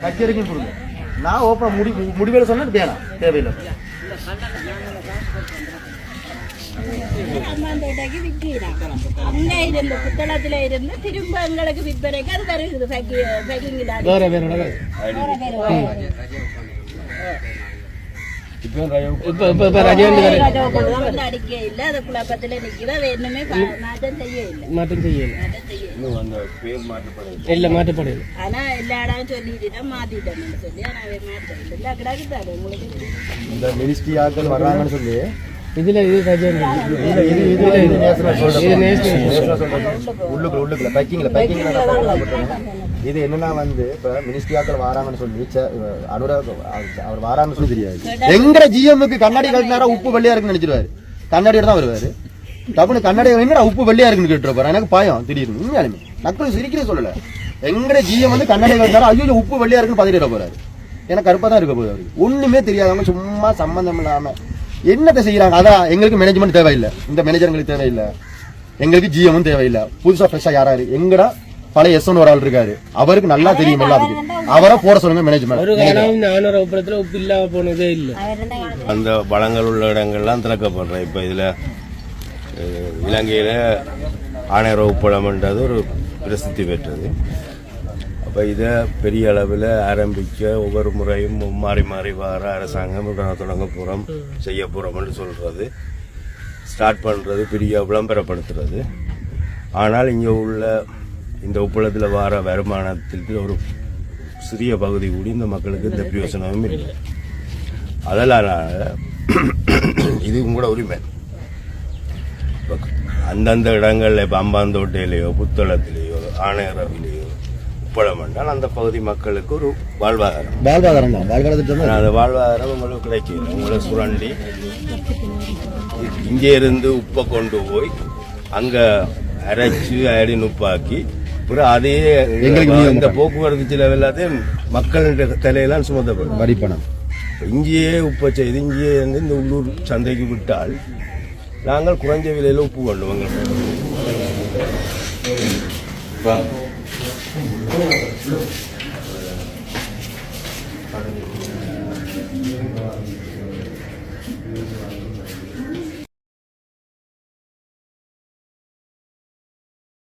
கச்சேரிக்கும் கொடுங்க நான் ஓப்பன் முடி முடிவேல சொன்னா வேணாம் தேவையில்லை அம்மாந்தோட்டைக்கு விற்கிறான் இருந்து புத்தளத்துல இருந்து திரும்ப எங்களுக்கு விற்பனைக்கு அது வருகிறது வேற வேற இப்போ இப்போ இப்போ வேற வந்து அடிக்க இல்ல அது குழப்பத்துல என்னமே பா- மாற்றம் செய்ய இல்ல மாற்றம் செய்ய இல்ல. இல்ல மாற்றப்படல எல்லா இடம் சொல்லிட்டு சொல்லி மாற்றம் இல்லை கிடக்குதாரு உங்களுக்கு இந்த மினிஸ்ட்ரி வர்றாங்கன்னு சொல்லி இதுல இது. உள்ளுக்குள்ள உள்ளுக்குள்ள பேக்கிங்ல பேக்கிங்ல இது என்னன்னா வந்து இப்ப மினிஸ்ட்ரி ஆட்கள் வாராங்கன்னு சொல்லி ச- அனுராக் அவர் வாராங்கன்னு சொல்லி தெரியாது. எங்கட ஜிஎம்முக்கு கண்ணாடி கட்டினாரா உப்பு வெள்ளையா இருக்குன்னு நினைச்சிருவாரு. கண்ணாடியோட தான் வருவாரு. டப்புனு கண்ணாடி என்னடா உப்பு வெள்ளையா இருக்குன்னு கேட்டுருப்பாரு. எனக்கு பயம் திடீர்னு உண்மையாலுமே. நக்கல் சிரிக்கிறே சொல்லல. எங்கட ஜிஎம் வந்து கண்ணாடி கட்டினாரா ஐயோ உப்பு வெள்ளையா இருக்குன்னு பதிலிட போறாரு. எனக்கு கருப்பா தான் இருக்க போகுது அவருக்கு. ஒண்ணுமே தெரியாதவங்க சும்மா சம்பந்தம் இல்லாம. என்னத்தை செய்யறாங்க அதான் எங்களுக்கு மேனேஜ்மெண்ட் தேவையில்லை. இந்த மேனேஜர்களுக்கு தேவையில்லை. எங்களுக்கு ஜிஎம் தேவையில்லை. புதுசா ஃப்ரெஷ்ஷா யாராரு? எங்கடா பழைய எஸ் ஒரு ஆள் இருக்காரு. அவருக்கு நல்லா தெரியும் எல்லாத்துக்கும். அவரை போட சொல்லுங்க மேனேஜ்மெண்ட் உப்பு இல்லாம போனதே இல்ல. அந்த வளங்கள் உள்ள இடங்கள்லாம் திறக்கப்படுறேன். இப்போ இதில் இலங்கையில் ஆணையர உப்பளம்ன்றது ஒரு பிரசித்தி பெற்றது. அப்போ இதை பெரிய அளவில் ஆரம்பிக்க ஒவ்வொரு முறையும் மாறி மாறி வர அரசாங்கம் தொடங்க போகிறோம் செய்ய போகிறோம்னு சொல்கிறது ஸ்டார்ட் பண்ணுறது பெரிய விளம்பரப்படுத்துறது. ஆனால் இங்கே உள்ள இந்த உப்பளத்தில் வர வருமானத்தில் ஒரு சிறிய பகுதி கூடி இந்த மக்களுக்கு இந்த பிரயோசனமும் இல்லை. அதனால இதுவும் கூட உரிமை. அந்தந்த இடங்கள்ல இப்போ அம்பாந்தோட்டையிலையோ புத்தளத்திலேயோ ஆணையரவிலேயோ உப்பளம் என்றால் அந்த பகுதி மக்களுக்கு ஒரு வாழ்வாதாரம். வாழ்வாதாரம் தான். அந்த வாழ்வாதாரம் உங்களுக்கு கிடைக்கல. உங்களை சுரண்டி இங்கே இருந்து உப்பை கொண்டு போய் அங்க அரைச்சு அயடின் உப்பாக்கி அப்புறம் அதே எங்களுக்கு இந்த போக்குவரத்து செலவு எல்லாத்தையும் மக்களின் தலையெல்லாம் சுமத்தப்படும். வரி பணம் இங்கேயே உப்பை செய்து இங்கேயே வந்து இந்த உள்ளூர் சந்தைக்கு விட்டால் நாங்கள் குறைஞ்ச விலையில உப்பு பண்ணுவோங்க